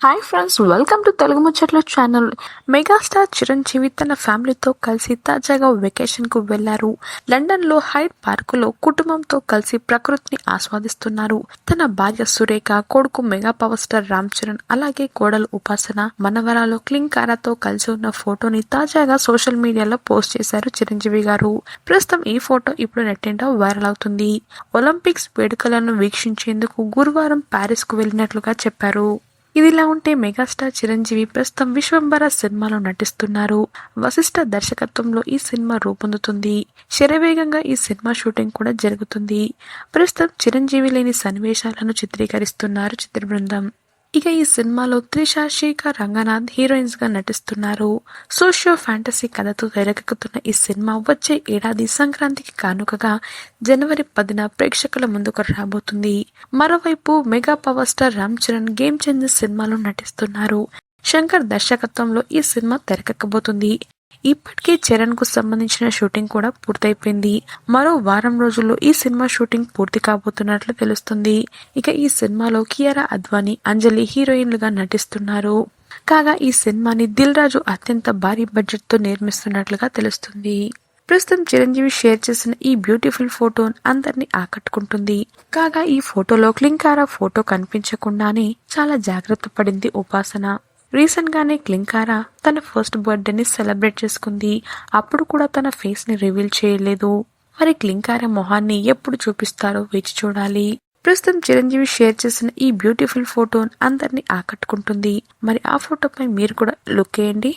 Hi friends welcome to Telugu ముచ్చట్లు channel megastar Chiranjeevi తన ఫ్యామిలీతో కలిసి తాజాగా వెకేషన్కు వెళ్ళారు లండన్లో హైడ్ పార్కులో కుటుంబంతో కలిసి ప్రకృతిని ఆస్వాదిస్తున్నారు. తన భార్య సురేఖ కొడుకు mega power star Ram Charan అలాగే కోడలు ఉపాసన మనవరాలు క్లింకారాతో కలిసి ఉన్న ఫోటోని తాజాగా సోషల్ మీడియాలో పోస్ట్ చేశారు చిరంజీవి గారు. ప్రస్తుతం ఈ ఫోటో ఇప్పుడు నెట్టింట వైరల్ అవుతుంది. ఒలింపిక్స్ వేడుకలను వీక్షించేందుకు గురువారం ప్యారిస్కు వెళ్ళినట్లుగా చెప్పారు. ఇదిలా ఉంటే మెగాస్టార్ చిరంజీవి ప్రస్తుతం విశ్వంబర సినిమాలో నటిస్తున్నారు. వశిష్ఠ దర్శకత్వంలో ఈ సినిమా రూపొందుతుంది. శరవేగంగా ఈ సినిమా షూటింగ్ కూడా జరుగుతుంది. ప్రస్తుతం చిరంజీవి లేని సన్నివేశాలను చిత్రీకరిస్తున్నారు చిత్ర బృందం ఇక ఈ సినిమాలో త్రిష శేఖర్ రంగనాథ్ హీరోయిన్స్గా నటిస్తున్నారు. సోషియో ఫ్యాంటసీ కథతో తెరకెక్కుతున్న ఈ సినిమా వచ్చే ఏడాది సంక్రాంతికి కానుకగా జనవరి పదిన ప్రేక్షకుల ముందుకు రాబోతుంది. మరోవైపు mega power star Ram Charan game changer సినిమాలో నటిస్తున్నారు. శంకర్ దర్శకత్వంలో ఈ సినిమా తెరకెక్కబోతుంది. ఇప్పటికే చరణ్కు సంబంధించిన షూటింగ్ కూడా పూర్తయిపోయింది. మరో వారం రోజుల్లో ఈ సినిమా షూటింగ్ పూర్తి కాబోతున్నట్లు తెలుస్తుంది. ఇక ఈ సినిమాలో కియారా అద్వానీ అంజలి హీరోయిన్లుగా నటిస్తున్నారు. కాగా ఈ సినిమాని దిల్ రాజు అత్యంత భారీ బడ్జెట్తో నిర్మిస్తున్నట్లుగా తెలుస్తుంది. ప్రస్తుతం చిరంజీవి షేర్ చేసిన ఈ బ్యూటిఫుల్ ఫోటో అందరినీ ఆకట్టుకుంటుంది. కాగా ఈ ఫోటోలో క్లింకారా ఫోటో కనిపించకుండానే చాలా జాగ్రత్త పడింది ఉపాసన. రీసెంట్ గానే క్లింకారా తన ఫస్ట్ బర్త్డేని సెలబ్రేట్ చేసుకుంది. అప్పుడు కూడా తన ఫేస్ని రివీల్ చేయలేదు. మరి క్లింకారా మొహాన్ని ఎప్పుడు చూపిస్తారో వేచి చూడాలి. ప్రస్తుతం చిరంజీవి షేర్ చేసిన ఈ బ్యూటిఫుల్ ఫోటో అందరినీ ఆకట్టుకుంటుంది. మరి ఆ ఫోటోపై మీరు కూడా లుక్ వేయండి